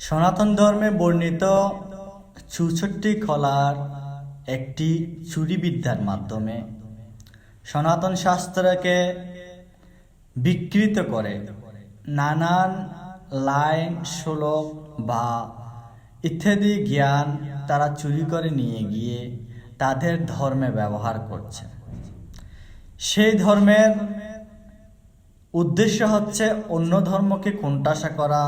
সনাতন ধর্মে বর্ণিত চৌষট্টি কলার একটি চুরিবিদ্যার মাধ্যমে সনাতন শাস্ত্রকে বিকৃত করে নানান লাইন, শ্লোক বা ইত্যাদি জ্ঞান তারা চুরি করে নিয়ে গিয়ে তাদের ধর্মে ব্যবহার করছে। সেই ধর্মের উদ্দেশ্য হচ্ছে অন্য ধর্মকে কোণঠাসা করা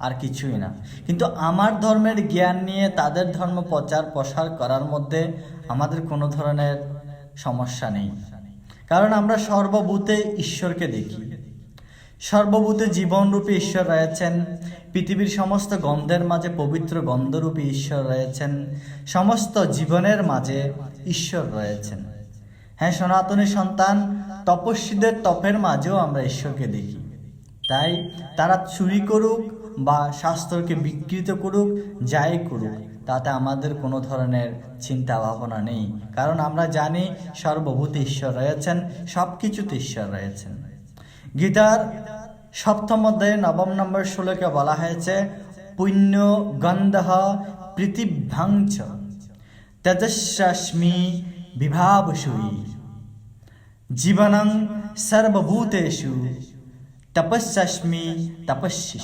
আর কিছুই না। কিন্তু আমার ধর্মের জ্ঞান নিয়ে তাদের ধর্ম প্রচার প্রসার করার মধ্যে আমাদের কোনো ধরনের সমস্যা নেই। কারণ আমরা সর্বভূতে ঈশ্বরকে দেখি। সর্বভূতে জীবনরূপী ঈশ্বর রয়েছেন, পৃথিবীর সমস্ত গন্ধের মাঝে পবিত্র গন্ধরূপী ঈশ্বর রয়েছেন, সমস্ত জীবনের মাঝে ঈশ্বর রয়েছেন। হ্যাঁ সনাতনী সন্তান, তপস্বীদের তপের মাঝেও আমরা ঈশ্বরকে দেখি। তাই তারা চুরি করুক বা শাস্ত্রকে বিকৃত করুক, যাই করুক, তাতে আমাদের কোনো ধরনের চিন্তা ভাবনা নেই। কারণ আমরা জানি সর্বভূতে ঈশ্বর রয়েছেন সব কিছুতে ঈশ্বর রয়েছেন। গীতার সপ্তম অধ্যায়ে নবম নম্বর শ্লোকে বলা হয়েছে, পুণ্য গন্ধ পৃথিভ্যাংচ তেজস্মি বিভাবসুই জীবনং সর্বভূতেষু तपस्मी तपस्या